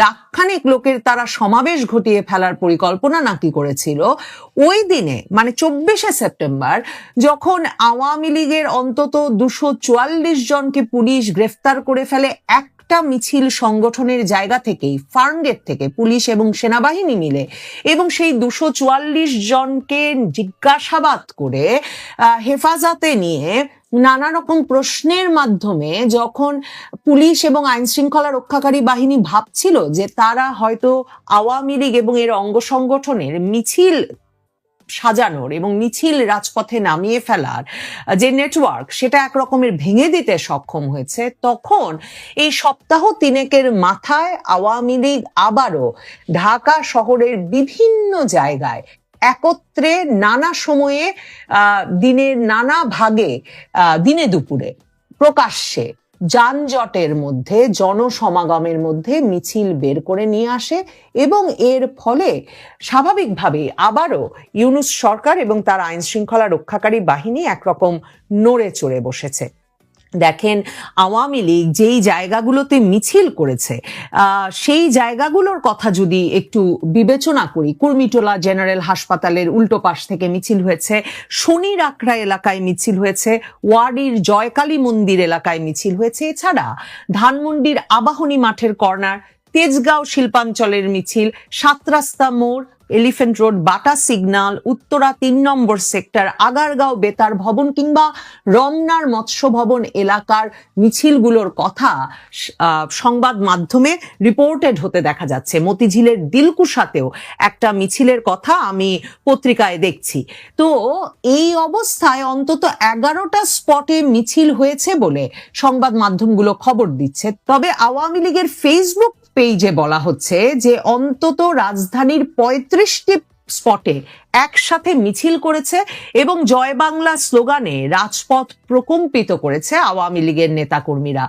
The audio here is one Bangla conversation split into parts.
লাখখানেক লোকের তারা সমাবেশ ঘটিয়ে ফেলার পরিকল্পনা নাকি করেছিল। ওই দিনে মানে চব্বিশে সেপ্টেম্বর, যখন আওয়ামী লীগের অন্তত দুশো চুয়াল্লিশ জনকে পুলিশ গ্রেফতার করে ফেলে, একটা মিছিল সংগঠনের জায়গা থেকেই, ফার্মগেট থেকে পুলিশ এবং সেনাবাহিনী মিলে, এবং সেই দুশো চুয়াল্লিশ জনকে জিজ্ঞাসাবাদ করে হেফাজতে নিয়ে নানা রকম প্রশ্নের মাধ্যমে যখন পুলিশ এবং আইন শৃঙ্খলা রক্ষাকারী বাহিনী ভাবছিল যে তারা হয়তো আওয়ামী লীগ এবং এর অঙ্গ সংগঠনের মিছিল সাজানোর এবং মিছিল রাজপথে নামিয়ে ফেলার যে নেটওয়ার্ক সেটা এক রকমের ভেঙে দিতে সক্ষম হয়েছে, তখন এই সপ্তাহ তিনেকের মাথায় আওয়ামী লীগ আবারও ঢাকা শহরের বিভিন্ন জায়গায় একত্রে নানা সময়ে দিনের নানা ভাগে দিনে দুপুরে, প্রকাশ্যে যানজটের মধ্যে, জনসমাগমের মধ্যে মিছিল বের করে নিয়ে আসে এবং এর ফলে স্বাভাবিকভাবে আবারও ইউনুস সরকার এবং তার আইন শৃঙ্খলা রক্ষাকারী বাহিনী একরকম নড়ে চড়ে বসেছে। দেখেন, আওয়ামী লীগ যেই জায়গাগুলোতে মিছিল করেছে সেই জায়গাগুলোর কথা যদি একটু বিবেচনা করি, কুর্মিটোলা জেনারেল হাসপাতালের উল্টো পাশ থেকে মিছিল হয়েছে, শনির আকড়া এলাকায় মিছিল হয়েছে, ওয়ার্ডির জয়কালী মন্দির এলাকায় মিছিল হয়েছে। এছাড়া ধানমন্ডির আবাহনী মাঠের কর্নার তেজগাঁও শিল্পাঞ্চলের মিছিল, সাত রাস্তা মোড়, Elephant Road, Bata signal Uttara তিন নম্বর সেক্টর, আগারগাঁও বেতার ভবন কিংবা রমনার মৎস্য ভবন এলাকার মিছিলগুলোর কথা সংবাদ মাধ্যমে রিপোর্টেড হতে দেখা যাচ্ছে। মতিঝিলের দিলকুশাতেও একটা মিছিলের কথা আমি পত্রিকায় দেখছি। তো এই অবস্থায় অন্তত এগারোটা স্পটে মিছিল হয়েছে বলে সংবাদ মাধ্যমগুলো খবর দিচ্ছে। তবে আওয়ামী লীগের ফেসবুক পেজে বলা হচ্ছে যে অন্তত রাজধানীর পঁয়ত্রিশটি স্পটে একসাথে মিছিল করেছে এবং জয় বাংলা স্লোগানে রাজপথ প্রকম্পিত করেছে আওয়ামী লীগের নেতাকর্মীরা।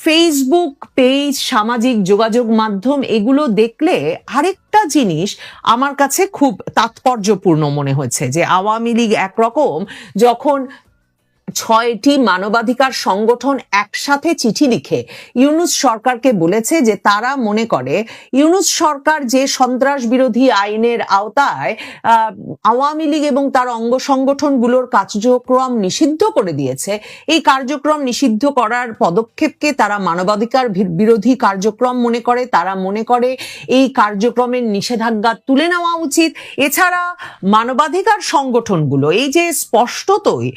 ফেসবুক পেজ সামাজিক যোগাযোগ মাধ্যম এগুলো দেখলে আরেকটা জিনিস আমার কাছে খুব তাৎপর্যপূর্ণ মনে হয়েছে যে আওয়ামী লীগ একরকম যখন ছয়টি মানবাধিকার সংগঠন একসাথে চিঠি লিখে ইউনুস সরকারকে বলেছে যে তারা মনে করে ইউনুস সরকার যে সন্ত্রাস বিরোধী আইনের আওতায় আওয়ামী লীগ এবং তার অঙ্গ সংগঠনগুলোর কার্যক্রম নিষিদ্ধ করে দিয়েছে। এই কার্যক্রম নিষিদ্ধ করার পদক্ষেপকে তারা মানবাধিকার বিরোধী কার্যক্রম মনে করে, তারা মনে করে এই কার্যক্রমের নিষেধাজ্ঞা তুলে নেওয়া উচিত। এছাড়া মানবাধিকার সংগঠনগুলো, এই যে স্পষ্টতই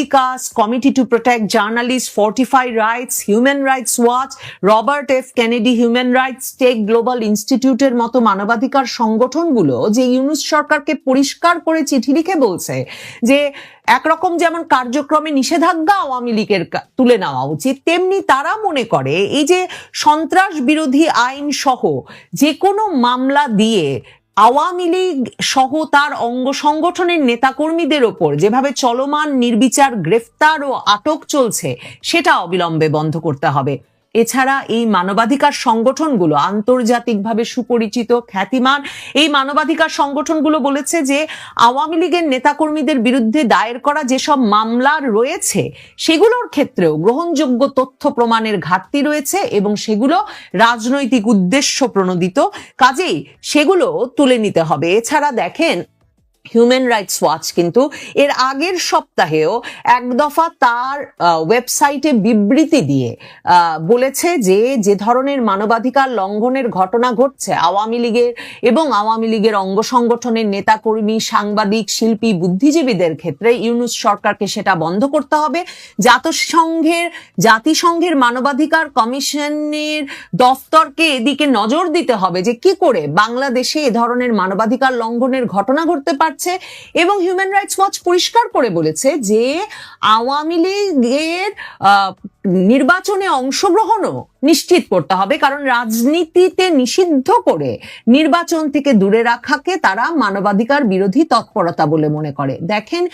সিভিকাস Committee to Protect Journalist Fortify Rights Human Rights Watch Robert F Kennedy Human Rights Tech Global ইনস্টিটিউটের মতো মানবাধিকার সংগঠনগুলো যে ইউনুস সরকারকে পরিষ্কার করে চিঠি লিখে বলছে যে একরকম যেমন কার্যক্রমে নিষেধাজ্ঞা আওয়ামী লীগের তুলে নেওয়া উচিত, তেমনি তারা মনে করে এই যে সন্ত্রাস বিরোধী আইন সহ যে কোনো মামলা দিয়ে আওয়ামী লীগ সহ তার অঙ্গ সংগঠনের নেতাকর্মীদের ওপর যেভাবে চলমান নির্বিচার গ্রেফতার ও আটক চলছে, সেটা অবিলম্বে বন্ধ করতে হবে। এছাড়া এই মানবাধিকার সংগঠনগুলো আন্তর্জাতিকভাবে সুপরিচিত, খ্যাতিমান, এই মানবাধিকার সংগঠনগুলো বলেছে যে আওয়ামী লীগের নেতাকর্মীদের বিরুদ্ধে দায়ের করা যেসব মামলা রয়েছে, সেগুলোর ক্ষেত্রেও গ্রহণযোগ্য তথ্য প্রমাণের ঘাটতি রয়েছে এবং সেগুলো রাজনৈতিক উদ্দেশ্য প্রণোদিত। কাজেই সেগুলো তুলে নিতে হবে। এছাড়া দেখেন হিউম্যান রাইটস ওয়াচ কিন্তু এর আগের সপ্তাহেও এক দফা তার ওয়েবসাইটে বিবৃতি দিয়ে বলেছে যে যে ধরনের মানবাধিকার লঙ্ঘনের ঘটনা ঘটছে আওয়ামী লীগের এবং আওয়ামী লীগের অঙ্গ সংগঠনের নেতাকর্মী, সাংবাদিক, শিল্পী, বুদ্ধিজীবীদের ক্ষেত্রে ইউনুস সরকারকে সেটা বন্ধ করতে হবে। জাতিসংঘের জাতিসংঘের মানবাধিকার কমিশনের দফতরকে এদিকে নজর দিতে হবে যে কি করে বাংলাদেশে এ ধরনের মানবাধিকার লঙ্ঘনের ঘটনা ঘটতে পারছে এবং হিউম্যান রাইটস ওয়াচ পরিষ্কার করে বলেছে যে আওয়ামী লীগের নির্বাচনে অংশগ্রহণও নিশ্চিত করতে হবে, কারণ রাজনীতিতে নিষিদ্ধ করে নির্বাচন থেকে দূরে রাখাকে তারা মানবাধিকার বিরোধী তৎপরতা বলে মনে করে। দেখেন,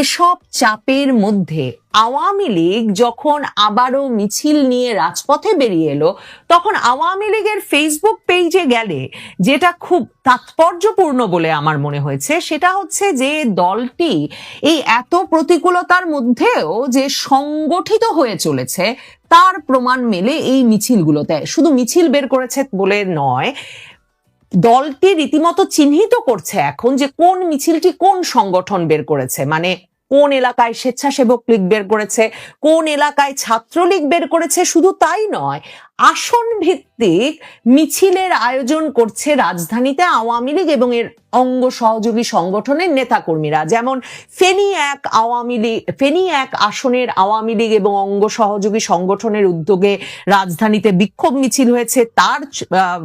এসব চাপের মধ্যে আওয়ামী লীগ যখন আবারও মিছিল নিয়ে রাজপথে বেরিয়ে এলো, তখন আওয়ামী লীগের ফেসবুক পেজে গেলে যেটা খুব তাৎপর্যপূর্ণ বলে আমার মনে হয়েছে, সেটা হচ্ছে যে দলটি এই এত প্রতিকূলতার মধ্যেও যে সংগঠিত হয়ে চলেছে। তার প্রমাণ মেলে এই মিছিলগুলোতে। শুধু মিছিল বের করেছে বলে নয়, দলটি রীতিমতো চিহ্নিত করছে এখন যে কোন মিছিলটি কোন সংগঠন বের করেছে। মানে কোন এলাকায় স্বেচ্ছাসেবক লীগ বের করেছে, কোন এলাকায় ছাত্রলীগ বের করেছে, শুধু তাই নয় আসন ভিত্তিক মিছিলের আয়োজন করছে রাজধানীতে আওয়ামী লীগ এবং এর অঙ্গ সহযোগী সংগঠনের নেতাকর্মীরা। যেমন ফেনী এক আওয়ামী লীগ, ফেনী এক আসনের আওয়ামী লীগ এবং অঙ্গ সহযোগী সংগঠনের উদ্যোগে রাজধানীতে বিক্ষোভ মিছিল হয়েছে। তার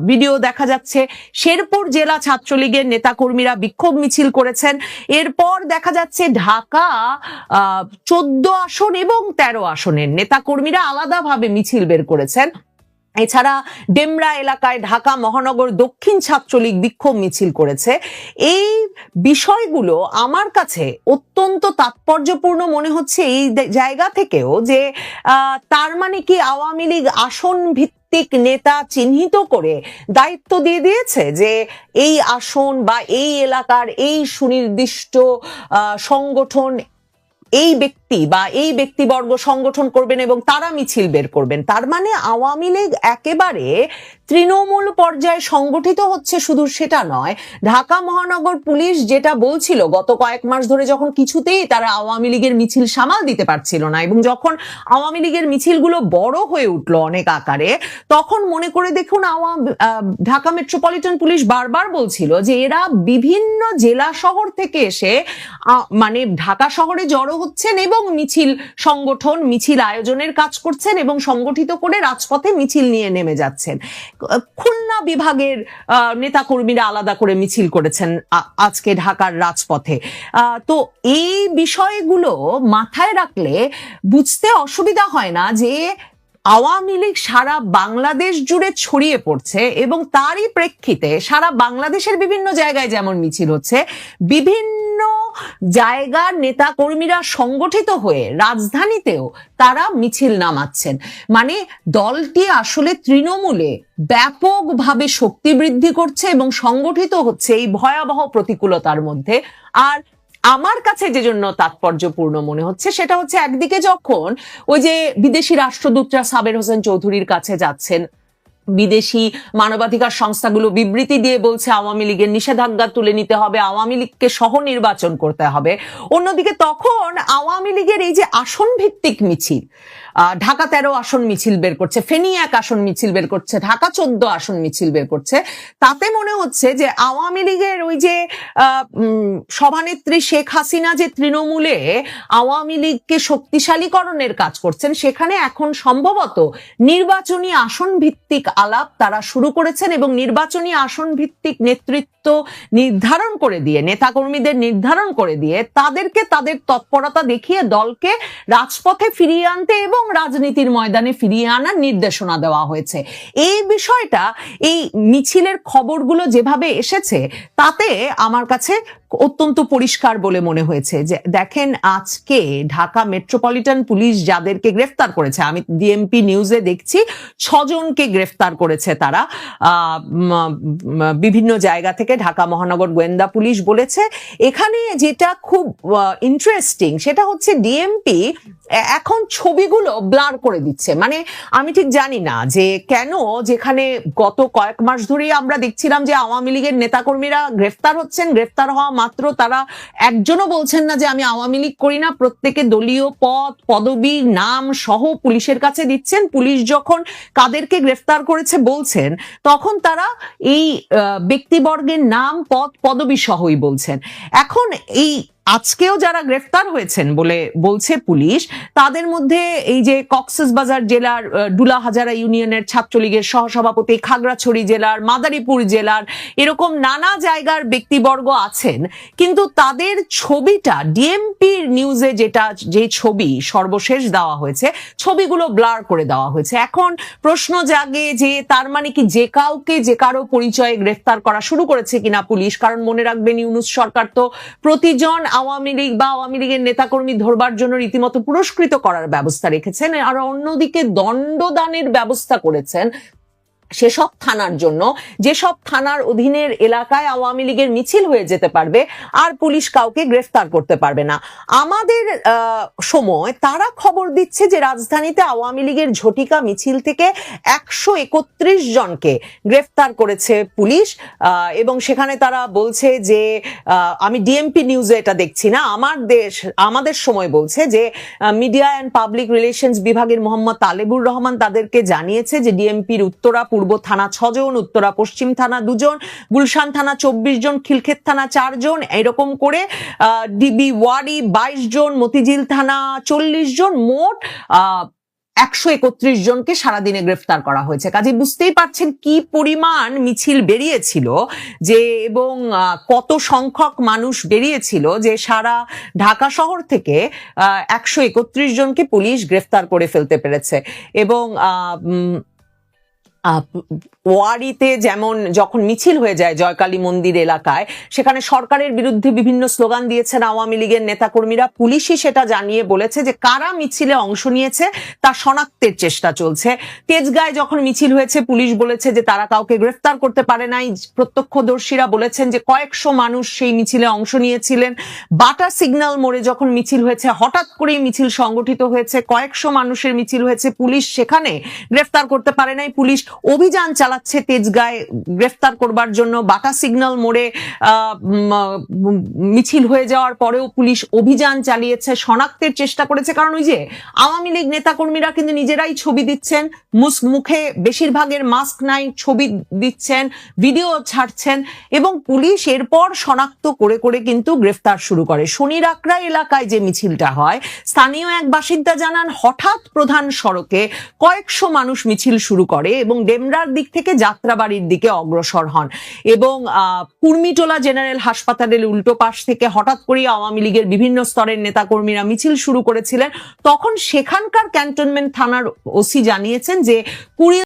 ভিডিও দেখা যাচ্ছে। শেরপুর জেলা ছাত্রলীগের নেতাকর্মীরা বিক্ষোভ মিছিল করেছেন। এরপর দেখা যাচ্ছে ঢাকা চোদ্দ আসন এবং তেরো আসনের নেতাকর্মীরা আলাদাভাবে মিছিল বের করেছেন। এছাড়া ডেমরা এলাকায় ঢাকা মহানগর দক্ষিণ ছাত্রলীগ বিক্ষোভ মিছিল করেছে। এই বিষয়গুলো আমার কাছে অত্যন্ত তাৎপর্যপূর্ণ মনে হচ্ছে এই জায়গা থেকেও যে তার মানে কি আওয়ামী লীগ আসন ভিত্তিক নেতা চিহ্নিত করে দায়িত্ব দিয়ে দিয়েছে যে এই আসন বা এই এলাকার এই সুনির্দিষ্ট সংগঠন এই ব্যক্তি বা এই ব্যক্তিবর্গ সংগঠন করবেন এবং তারা মিছিল বের করবেন, তার মানে আওয়ামী লীগ একেবারে তৃণমূল পর্যায়ে সংগঠিত হচ্ছে শুধু সেটা নয়। ঢাকা মহানগর পুলিশ যেটা বলছিল, গত কয়েক মাস ধরে যখন কিছুতেই তারা আওয়ামী লীগের মিছিল সামাল দিতে পারছিল না এবং যখন আওয়ামী লীগের মিছিলগুলো বড় হয়ে উঠল অনেক আকারে, তখন মনে করে দেখুন আওয়াম ঢাকা মেট্রোপলিটন পুলিশ বারবার বলছিল যে এরা বিভিন্ন জেলা শহর থেকে এসে মানে ঢাকা শহরে জড়ো হচ্ছেন এবং মিছিল সংগঠন, মিছিল আয়োজনের কাজ করছেন এবং সংগঠিত করে রাজপথে মিছিল নিয়ে নেমে যাচ্ছেন। খুলনা বিভাগের নেতাকর্মীরা আলাদা করে মিছিল করেছেন আজকে ঢাকার রাজপথে। তো এই বিষয়গুলো মাথায় রাখলে বুঝতে অসুবিধা হয় না যে আওয়ামী লীগ সারা বাংলাদেশ জুড়ে ছড়িয়ে পড়ছে এবং তারই প্রেক্ষিতে সারা বাংলাদেশের বিভিন্ন জায়গায় যেমন মিছিল হচ্ছে, বিভিন্ন জায়গার নেতা কর্মীরা সংগঠিত হয়ে রাজধানীতেও তারা মিছিল নামাচ্ছেন। মানে দলটি আসলে তৃণমূলে ব্যাপকভাবে শক্তি বৃদ্ধি করছে এবং সংগঠিত হচ্ছে এই ভয়াবহ প্রতিকূলতার মধ্যে। আর আমার কাছে যে জন্য তাৎপর্যপূর্ণ মনে হচ্ছে সেটা হচ্ছে একদিকে যখন ওই যে বিদেশি রাষ্ট্রদূতরা সাবের হোসেন চৌধুরীর কাছে যাচ্ছেন বিদেশি মানবাধিকার সংস্থাগুলো বিবৃতি দিয়ে বলছে আওয়ামী লীগের নিষেধাজ্ঞা তুলে নিতে হবে, আওয়ামী লীগকে সহ নির্বাচন করতে হবে। অন্যদিকে তখন আওয়ামী লীগের এই যে আসন ভিত্তিক মিছিল ঢাকা তেরো আসন মিছিল বের করছে, ফেনী এক আসন মিছিল বের করছে, ঢাকা চোদ্দ আসন মিছিল বের করছে। তাতে মনে হচ্ছে যে আওয়ামী লীগের ওই যে সভানেত্রী শেখ হাসিনা যে তৃণমূলে আওয়ামী লীগকে শক্তিশালীকরণের কাজ করছেন, সেখানে এখন সম্ভবত নির্বাচনী আসন ভিত্তিক আলাপ তারা শুরু করেছেন এবং নির্বাচনী আসন ভিত্তিক নেতৃত্ব নির্ধারণ করে দিয়ে, নেতাকর্মীদের নির্ধারণ করে দিয়ে তাদেরকে তাদের তৎপরতা দেখিয়ে দলকে রাজপথে ফিরিয়ে আনতে এবং রাজনীতির ময়দানে ফিরিয়ে আনার নির্দেশনা দেওয়া হয়েছে। এই বিষয়টা, এই মিছিলের খবরগুলো যেভাবে এসেছে, তাতে আমার কাছে অত্যন্ত পরিষ্কার বলে মনে হয়েছে যে, দেখেন আজকে ঢাকা মেট্রোপলিটন পুলিশ যাদেরকে গ্রেফতার করেছে, আমি ডিএমপি নিউজে দেখছি, ছজনকে গ্রেফতার করেছে তারা। বিভিন্ন জায়গা থেকে ঢাকা মহানগর গোয়েন্দা পুলিশ বলেছে। এখানে যেটা খুব ইন্টারেস্টিং সেটা হচ্ছে ডিএমপি এখন ছবিগুলো ব্লার করে দিচ্ছে। মানে আমি ঠিক জানি না যে কেন যেখানে গত কয়েক মাস ধরেই আমরা দেখছিলাম যে আওয়ামী লীগের নেতাকর্মীরা গ্রেফতার হচ্ছেন, গ্রেফতার হওয়া মাত্র তারা একজনও বলছেন না যে আমি আওয়ামী লীগ করি না, প্রত্যেকে দলীয় পদ, পদবি, নাম সহ পুলিশের কাছে দিচ্ছেন। পুলিশ যখন কাদেরকে গ্রেফতার করেছে বলছেন, তখন তারা এই ব্যক্তিবর্গের নাম, পদ, পদবি সহই বলছেন। এখন এই আজকেও যারা গ্রেফতার হয়েছেন বলে বলছে পুলিশ, তাদের মধ্যে এই যে কক্সবাজার জেলার ডুলা হাজারা ইউনিয়নের ছাত্রলীগের সহসভাপতি, খাগড়াছড়ি জেলার, মাদারীপুর জেলার এরকম নানা জায়গার ব্যক্তিবর্গ আছেন, কিন্তু তাদের ছবিটা, ডিএমপির নিউজে যেটা, যে ছবি সর্বশেষ দেওয়া হয়েছে, ছবিগুলো ব্লার করে দেওয়া হয়েছে। এখন প্রশ্ন জাগে যে তার মানে কি যে কাউকে, যে কারও পরিচয়ে গ্রেফতার করা শুরু করেছে কিনা পুলিশ? কারণ মনে রাখবেন, ইউনুস সরকার তো প্রতিজন আওয়ামী লীগ বা আওয়ামী লীগের নেতাকর্মী ধরবার জন্য রীতিমতো পুরস্কৃত করার ব্যবস্থা রেখেছেন। আর অন্যদিকে দণ্ডদানের ব্যবস্থা করেছেন সেসব থানার জন্য, যেসব থানার অধীনের এলাকায় আওয়ামী লীগের মিছিল হয়ে যেতে পারবে, আর পুলিশ কাউকে গ্রেফতার করতে পারবে না। আমাদের সময়, তারা খবর দিচ্ছে যে রাজধানীতে আওয়ামী লীগের ঝটিকা মিছিল থেকে একশো একত্রিশ জনকে গ্রেফতার করেছে পুলিশ এবং সেখানে তারা বলছে যে আমি ডিএমপি নিউজে এটা দেখছি না, আমার দেশ, আমাদের সময় বলছে যে মিডিয়া অ্যান্ড পাবলিক রিলেশনস বিভাগের মোহাম্মদ তালেবুর রহমান তাদেরকে জানিয়েছে যে ডিএমপির উত্তরা পূর্ব থানা ছজন, উত্তরা পশ্চিম থানা দুজন, গুলশান থানা চব্বিশ জন, খিলক্ষেত থানা চারজন, এরকম করে ডিবি ওয়ারি বাইশ জন, মতিঝিল থানা চল্লিশ জন, মোট একশো একত্রিশ জনকে সারাদিনে গ্রেফতার করা হয়েছে। কাজে বুঝতেই পারছেন কি পরিমাণ মিছিল বেরিয়েছিল যে এবং কত সংখ্যক মানুষ বেরিয়েছিল যে সারা ঢাকা শহর থেকে একশো একত্রিশ জনকে পুলিশ গ্রেফতার করে ফেলতে পেরেছে। এবং ওয়ারিতে যেমন যখন মিছিল হয়ে যায় জয়কালী মন্দির এলাকায়, সেখানে সরকারের বিরুদ্ধে বিভিন্ন স্লোগান দিয়েছেন আওয়ামী লীগের নেতাকর্মীরা। পুলিশই সেটা জানিয়ে বলেছে যে কারা মিছিলে অংশ নিয়েছে, তা শনাক্তের চেষ্টা চলছে। তেজগাঁয় যখন মিছিল হয়েছে, পুলিশ বলেছে যে তারা কাউকে গ্রেফতার করতে পারে নাই। প্রত্যক্ষদর্শীরা বলেছেন যে কয়েকশো মানুষ সেই মিছিলে অংশ নিয়েছিলেন। বাটা সিগন্যাল মোড়ে যখন মিছিল হয়েছে, হঠাৎ করেই মিছিল সংগঠিত হয়েছে। কয়েকশো মানুষের মিছিল হয়েছে, পুলিশ সেখানে গ্রেফতার করতে পারে নাই। পুলিশ অভিযান চালাচ্ছে তেজগাঁয় গ্রেফতার করবার জন্য। বাটা সিগন্যাল মোড়ে মিছিল হয়ে যাওয়ার পরেও পুলিশ অভিযান চালিয়েছে, শনাক্তের চেষ্টা করেছে। কারণ ওই যে আওয়ামী লীগ নেতাকর্মীরা কিন্তু নিজেরাই ছবি দিচ্ছেন মুখে বেশিরভাগের মাস্ক নাই, ছবি দিচ্ছেন, ভিডিও ছাড়ছেন এবং পুলিশ এরপর শনাক্ত করে করে কিন্তু গ্রেফতার শুরু করে। শনির আকরা এলাকায় যে মিছিলটা হয়, স্থানীয় এক বাসিন্দা জানান, হঠাৎ প্রধান সড়কে কয়েকশো মানুষ মিছিল শুরু করে এবং ডেমরার দিক থেকে যাত্রাবাড়ির দিকে অগ্রসর হন এবং কুর্মিটোলা জেনারেল হাসপাতালের উল্টো পাশ থেকে হঠাৎ করে আওয়ামী লীগের বিভিন্ন স্তরের নেতাকর্মীরা মিছিল শুরু করেছিলেন। তখন সেখানকার ক্যান্টনমেন্ট থানার ওসি জানিয়েছেন যে কুড়ি